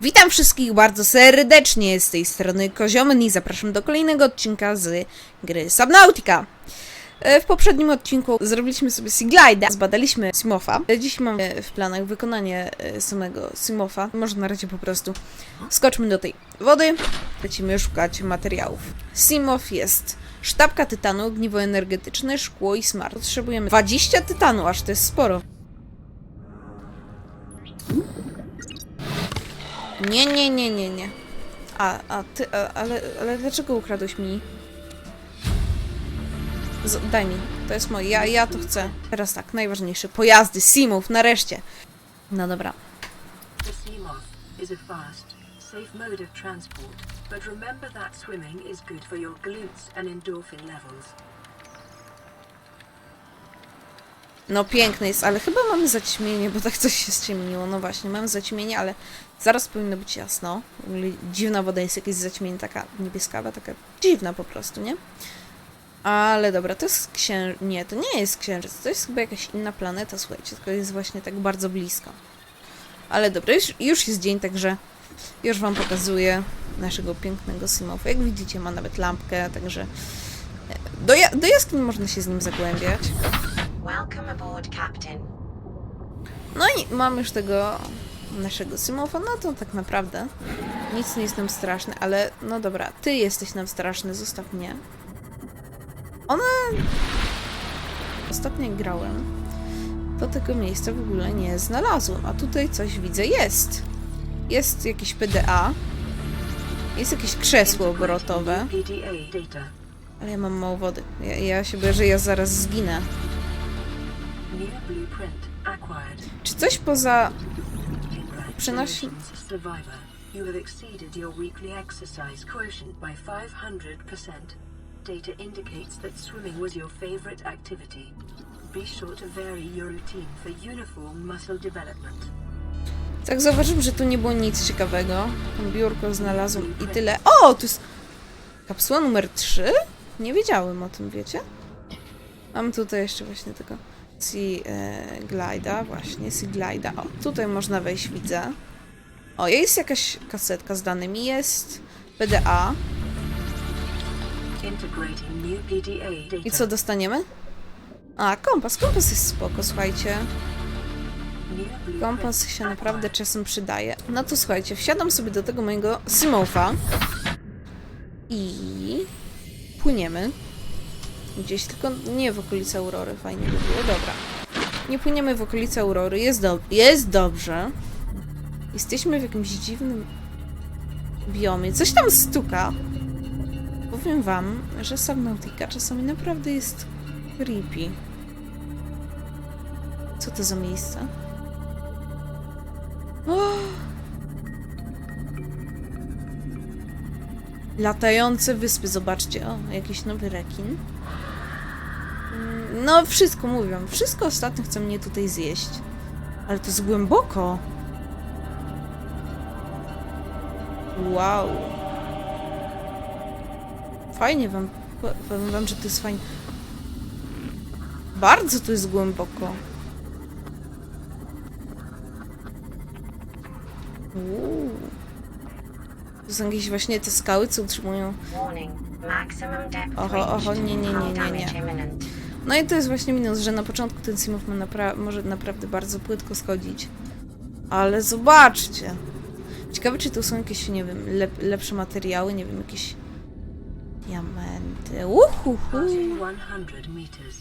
Witam wszystkich bardzo serdecznie z tej strony Koziomen i zapraszam do kolejnego odcinka z gry Subnautica. E, W poprzednim odcinku zrobiliśmy sobie Seaglide'a, zbadaliśmy Simofa. E, Dziś mamy w planach wykonanie e, samego Simofa. Może na razie po prostu skoczmy do tej wody, lecimy szukać materiałów. Simof jest sztabka tytanu, ogniwo energetyczne, szkło i smart. Potrzebujemy 20 tytanu, aż to jest sporo. Nie, nie, nie, nie, nie. A, a ty, a, ale, ale dlaczego ukradłeś mi? Z, daj mi, to jest moje, ja, ja to chcę. Teraz tak, najważniejsze, pojazdy, simów, nareszcie. No dobra. Safe mode of transport, but remember that swimming is good for your glutes and endorphin levels. No piękny jest, ale chyba mamy zaćmienie, bo tak coś się ściemniło. No właśnie, mamy zaćmienie, ale zaraz powinno być jasno. Dziwna woda jest jakieś zaćmienie, taka niebieskawa, taka dziwna po prostu, nie? Ale dobra, to jest księżyc. Nie, to nie jest księżyc, to jest chyba jakaś inna planeta, słuchajcie, tylko jest właśnie tak bardzo blisko. Ale dobra, już, już jest dzień, także już wam pokazuję naszego pięknego Simofa. Jak widzicie, ma nawet lampkę, także e, do, ja- do jaskini można się z nim zagłębiać. Welcome aboard, Captain. No i mam już tego naszego Simofa, no to tak naprawdę nic nie jest nam straszne, ale no dobra, ty jesteś nam straszny, zostaw mnie. One... Ostatnio grałem, to tego miejsca w ogóle nie znalazłem, a tutaj coś widzę, jest. Jest jakieś PDA, jest jakieś krzesło obrotowe, ale ja mam mało wody. Ja, ja się boję, że ja zaraz zginę. Czy coś poza Przynosi- Congratulations, Survivor. You have exceeded your weekly exercise quotient by 500%. Data indicates that swimming was your favorite activity. Be sure to vary your routine for uniform muscle development. Tak zauważyłem, że tu nie było nic ciekawego. Biurko znalazłem i tyle. O, tu jest kapsuła numer 3? Nie wiedziałem o tym, wiecie? Mam tutaj jeszcze właśnie tego Sea e, Glida, właśnie Sea Glida. O, tutaj można wejść, widzę. O, jest jakaś kasetka z danymi, jest PDA. I co dostaniemy? A, kompas. Kompas jest spoko, słuchajcie. Kompas się naprawdę czasem przydaje. No to słuchajcie, wsiadam sobie do tego mojego Simofa i płyniemy. Gdzieś tylko nie w okolicy Aurory, fajnie by było, dobra. Nie płyniemy w okolicy Aurory, jest, do jest dobrze. Jesteśmy w jakimś dziwnym biomie. Coś tam stuka. Powiem wam, że Subnautica czasami naprawdę jest creepy. Co to za miejsce? Latające wyspy, zobaczcie. O, jakiś nowy rekin. No, wszystko mówią. Wszystko ostatnio chce mnie tutaj zjeść. Ale to jest głęboko. Wow. Fajnie wam. po- Powiem wam, że to jest fajnie. Bardzo tu jest głęboko. Uuu. To są jakieś właśnie te skały, co utrzymują. Oho, oho, nie, nie, nie, nie, nie. No i to jest właśnie minus, że na początku ten Simow ma napra- może naprawdę bardzo płytko schodzić. Ale zobaczcie! Ciekawe, czy tu są jakieś, nie wiem, lep- lepsze materiały, nie wiem, jakieś diamenty. Uhuhu! Passing 100 meters.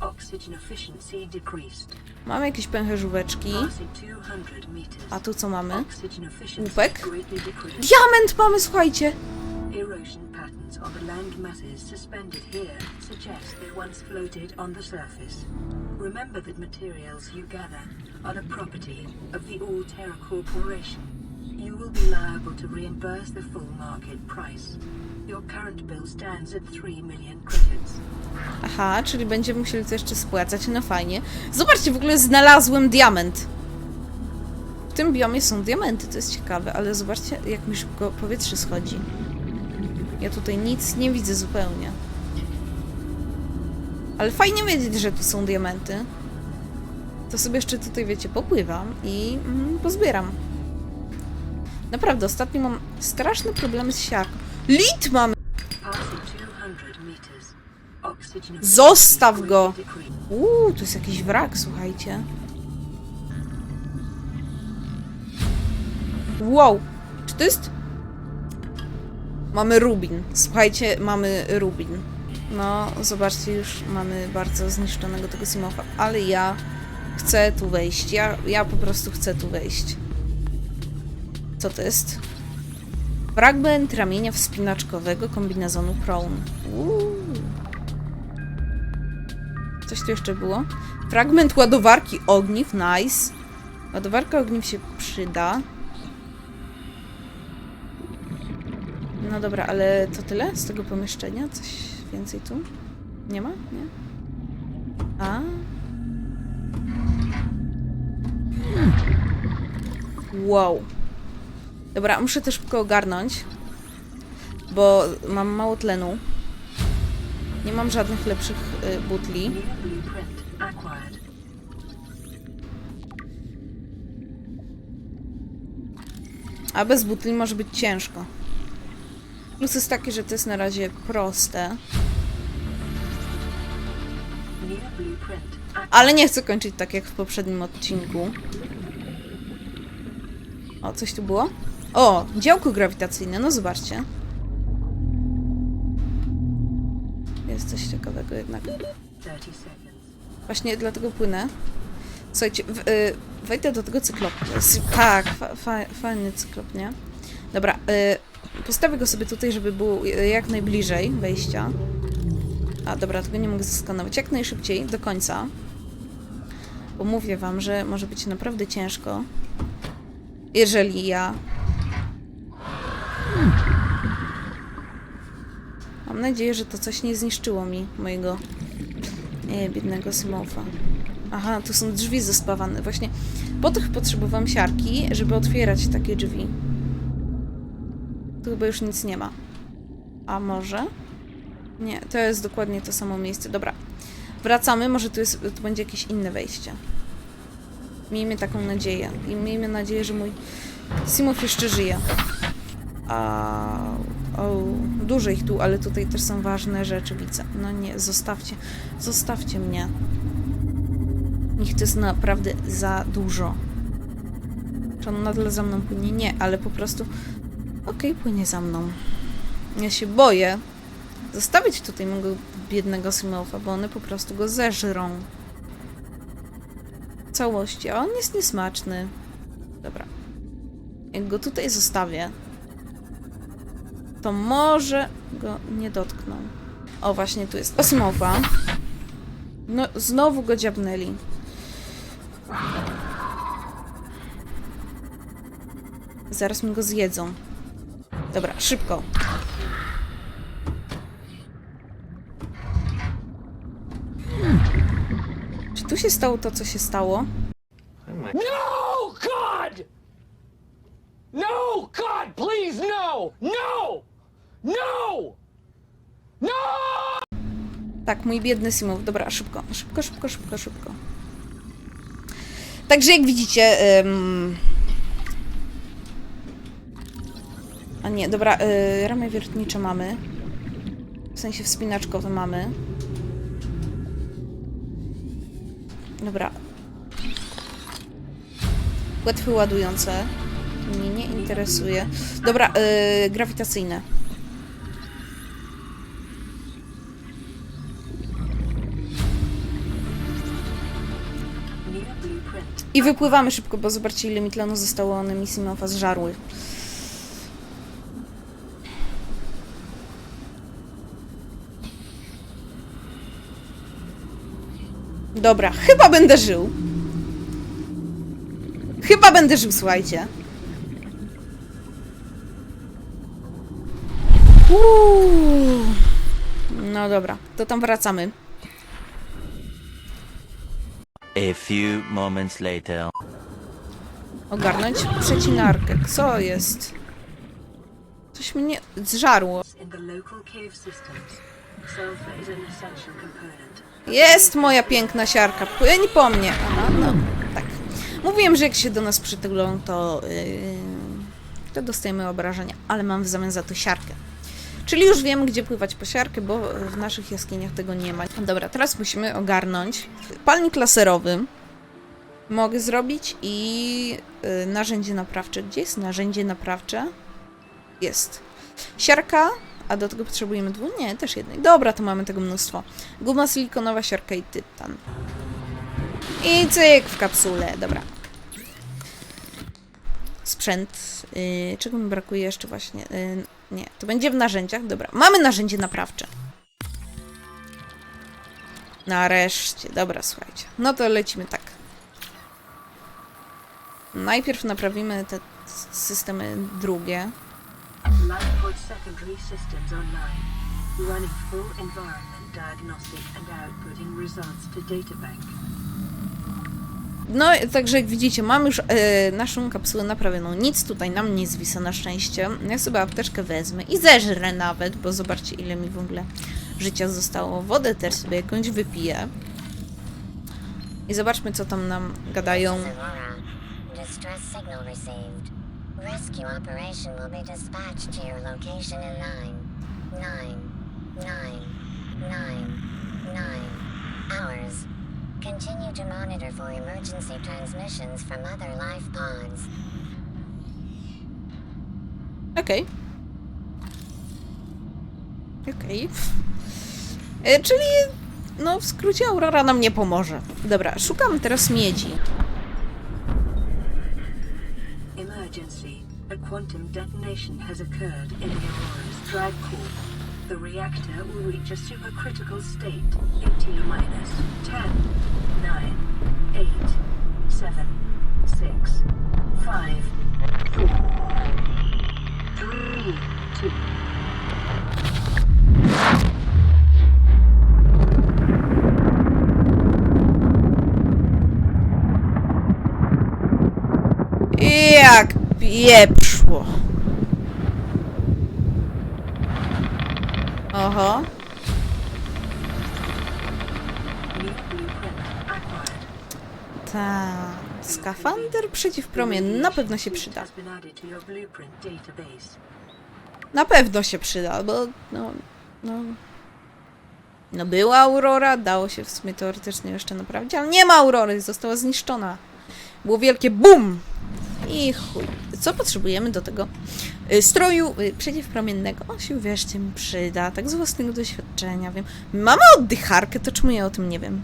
Oxygen efficiency decreased. Mamy jakieś pęcherzóweczki. Passing 200 meters. A tu co mamy? Łupek? Diament mamy, słuchajcie! Erosion patterns on the land masses suspended here suggest they once floated on the surface. Remember that materials you gather are the property of the All-Terra Corporation. You will be liable to reimburse the full market price. Your current bill stands at 3 million credits. Aha, czyli będziemy musieli to jeszcze spłacać, no fajnie. Zobaczcie, w ogóle znalazłem diament. W tym biomie są diamenty, to jest ciekawe, ale zobaczcie, jak mi szybko powietrze schodzi. Ja tutaj nic nie widzę zupełnie. Ale fajnie wiedzieć, że tu są diamenty. To sobie jeszcze tutaj, wiecie, popływam i mm, pozbieram. Naprawdę, ostatnio mam straszne problemy z siarką. Lit mamy! Passing 200 meters. Oxygen Zostaw go! Uuu, tu jest jakiś wrak, słuchajcie. Wow! Czy to jest... Mamy rubin. Słuchajcie, mamy rubin. No, zobaczcie, już mamy bardzo zniszczonego tego Simofa, ale ja chcę tu wejść. Ja, ja po prostu chcę tu wejść. Co to jest? Fragment ramienia wspinaczkowego kombinezonu Crown. Uuu. Coś tu jeszcze było? Fragment ładowarki ogniw, nice. Ładowarka ogniw się przyda. No dobra, ale to tyle z tego pomieszczenia? Coś więcej tu? Nie ma? Nie? A? Wow. Dobra, muszę też szybko ogarnąć, bo mam mało tlenu. Nie mam żadnych lepszych y, butli. A bez butli może być ciężko. Plus jest taki, że to jest na razie proste. Ale nie chcę kończyć tak jak w poprzednim odcinku. O, coś tu było? O, działko grawitacyjne, no zobaczcie. Jest coś ciekawego jednak. 30 seconds. Właśnie dlatego płynę. Słuchajcie, w, y, wejdę do tego cyklopu. Tak, fa, fa, fajny cyklop, nie? Dobra, y, postawię go sobie tutaj, żeby był y, jak najbliżej wejścia. A, dobra, tego nie mogę zeskanować. Jak najszybciej, do końca. Bo mówię wam, że może być naprawdę ciężko. Jeżeli ja... Mam nadzieję, że to coś nie zniszczyło mi mojego nie, biednego Simofa. Aha, tu są drzwi zespawane. Właśnie po tych potrzebowałam siarki, żeby otwierać takie drzwi. Tu chyba już nic nie ma. A może? Nie, to jest dokładnie to samo miejsce. Dobra. Wracamy, może tu, jest, tu będzie jakieś inne wejście. Miejmy taką nadzieję. I miejmy nadzieję, że mój Simof jeszcze żyje. A, o, dużo ich tu, ale tutaj też są ważne rzeczy, widzę. No nie, zostawcie, zostawcie mnie. Ich to jest naprawdę za dużo. Czy on nadal za mną płynie? Nie, ale po prostu... Okej, płynie za mną. Ja się boję zostawić tutaj mojego biednego Simofa, bo one po prostu go zeżrą. W całości, a on jest niesmaczny. Dobra. Jak go tutaj zostawię, to może go nie dotkną. O, właśnie tu jest Osmowa. No, znowu go dziabnęli. Zaraz mi go zjedzą. Dobra, szybko. Czy tu się stało to, co się stało? No, God! No, God, please, no! No! No! No! Tak, mój biedny Simow. Dobra, szybko, szybko, szybko, szybko, szybko. Także jak widzicie... ym, A nie, dobra, y, ramy wiertnicze mamy. W sensie wspinaczkowe mamy. Dobra. Płetwy ładujące. Mnie nie interesuje. Dobra, y, grawitacyjne. I wypływamy szybko, bo zobaczcie ile mi zostało, one mi Simofa zżarły. Dobra, chyba będę żył. Chyba będę żył, słuchajcie. Uuu. No dobra, to tam wracamy. A few moments later. Ogarnąć przecinarkę. Co jest? Coś mnie zżarło. In the local cave systems, sulfur is an essential component. Jest moja piękna siarka. Płyń po mnie. Aha, no, tak. Mówiłem, że jak się do nas przytulą, to yy, to dostajemy obrażenia, ale mam w zamian za to siarkę. Czyli już wiemy, gdzie pływać po siarkę, bo w naszych jaskiniach tego nie ma. Dobra, teraz musimy ogarnąć palnik laserowy. Mogę zrobić i y, narzędzie naprawcze. Gdzie jest narzędzie naprawcze? Jest. Siarka, a do tego potrzebujemy dwóch? Nie, też jednej. Dobra, to mamy tego mnóstwo. Guma silikonowa, siarka i tytan. I cyk w kapsule, dobra. Sprzęt. Yy, czego mi brakuje jeszcze właśnie? Yy, nie, to będzie w narzędziach. Dobra, mamy narzędzie naprawcze. Nareszcie, dobra, słuchajcie. No to lecimy tak. Najpierw naprawimy te systemy drugie. Lightpod secondary systems online. Running full environment diagnostic and outputting results to databank. No, także jak widzicie, mam już e, naszą kapsułę naprawioną. Nic tutaj nam nie zwisa na szczęście. Ja sobie apteczkę wezmę i zeżrę nawet, bo zobaczcie ile mi w ogóle życia zostało. Wodę też sobie jakąś wypiję. I zobaczmy, co tam nam gadają. Distress signal received. Rescue operation will be dispatched to your location in nine, nine, nine, nine, nine hours. Continue to monitor for emergency transmissions from other life pods. Okej. Okej. E, Czyli, no w skrócie Aurora nam nie pomoże. Dobra, szukam teraz miedzi. Emergency. A quantum detonation has occurred in the Aurora's drive core. The reactor will reach a supercritical state in T minus 10, 9, 8, 7, 6, 5, 4, 3, 2, Jak pieprzło. Oho. Ta. Skafander przeciwpromienny na pewno się przyda. Na pewno się przyda, bo no, no, no była Aurora, dało się w sumie teoretycznie jeszcze naprawić, ale nie ma Aurory, została zniszczona. Było wielkie BUM! I chuj. Co potrzebujemy do tego? Y, Stroju y, przeciwpromiennego. On się, wierzcie, mi przyda, tak z własnego doświadczenia wiem. Mamy oddycharkę, to czemu ja o tym nie wiem?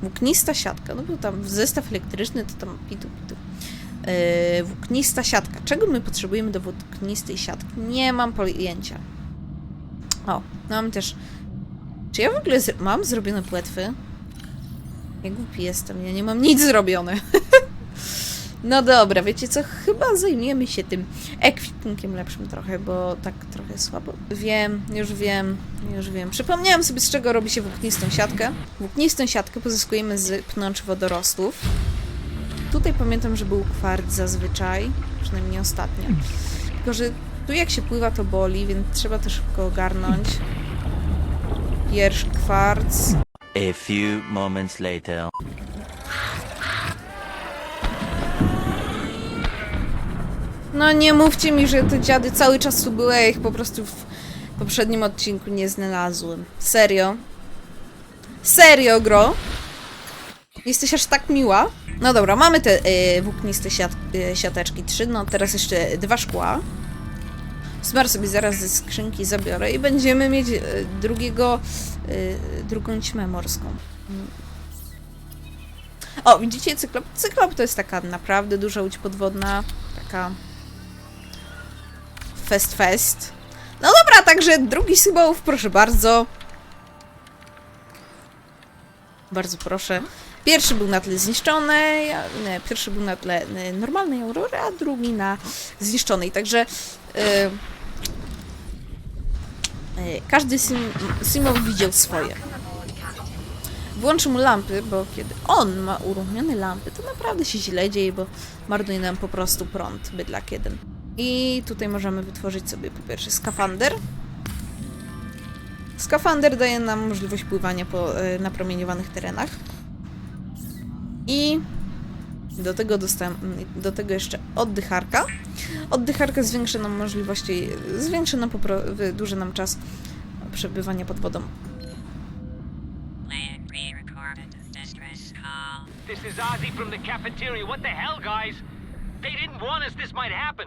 Włóknista siatka, no był tam zestaw elektryczny, to tam pitu, pitu. Yy, włóknista siatka. Czego my potrzebujemy do włóknistej siatki? Nie mam pojęcia. O, mam też. Czy ja w ogóle mam zrobione płetwy? Ja głupi jestem, ja nie mam nic zrobione. no dobra, wiecie co? Chyba zajmiemy się tym ekwipunkiem lepszym trochę, bo tak trochę słabo. Wiem, już wiem, już wiem. Przypomniałam sobie, z czego robi się włóknistą siatkę. Włóknistą siatkę pozyskujemy z pnącz wodorostów. Tutaj pamiętam, że był kwarc zazwyczaj, przynajmniej ostatnio. Tylko, że tu jak się pływa, to boli, więc trzeba to szybko ogarnąć. Pierwszy kwarc. A few moments later. No nie mówcie mi, że te dziady cały czas tu były, ja ich po prostu w poprzednim odcinku nie znalazłem. Serio? Serio, gro? Jesteś aż tak miła? No dobra, mamy te y, włókniste siat, y, siateczki, trzy, no teraz jeszcze dwa szkła. Smar sobie zaraz ze skrzynki zabiorę i będziemy mieć y, drugiego, y, drugą ćmę morską. O, widzicie cyklop? Cyklop to jest taka naprawdę duża łódź podwodna, taka fest fest. No dobra, także drugi symbol, proszę bardzo. Bardzo proszę. Pierwszy był na tle zniszczonej, nie, pierwszy był na tle e, normalnej aurory, a drugi na zniszczonej. Także e, e, każdy sim, Simon widział swoje. Włączę mu lampy, bo kiedy on ma uruchomione lampy, to naprawdę się źle dzieje, bo marnuje nam po prostu prąd, bydlak jeden. I tutaj możemy wytworzyć sobie po pierwsze skafander. Skafander daje nam możliwość pływania po e, napromieniowanych terenach. I do tego do tego jeszcze oddycharka. Oddycharka zwiększy nam możliwości, zwiększy nam, wydłuży nam czas przebywania pod wodą. This is Ozzy from the cafeteria. What the hell, guys? They didn't warn us this might happen.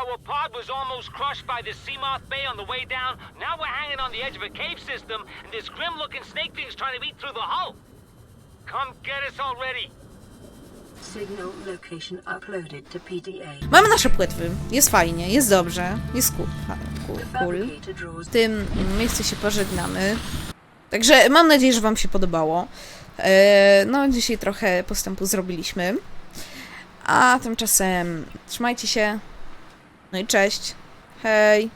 Our pod was almost crushed by the Seamoth Bay on the way down. Now we're hanging on the edge of a cave system, and this grim-looking snake thing's trying to eat through the hull. Come get us already. Signal location uploaded to PDA. Mamy nasze płetwy, jest fajnie, jest dobrze, jest cool. cool, W tym miejscu się pożegnamy. Także mam nadzieję, że Wam się podobało. E, No, dzisiaj trochę postępu zrobiliśmy. A tymczasem trzymajcie się. No i cześć. Hej.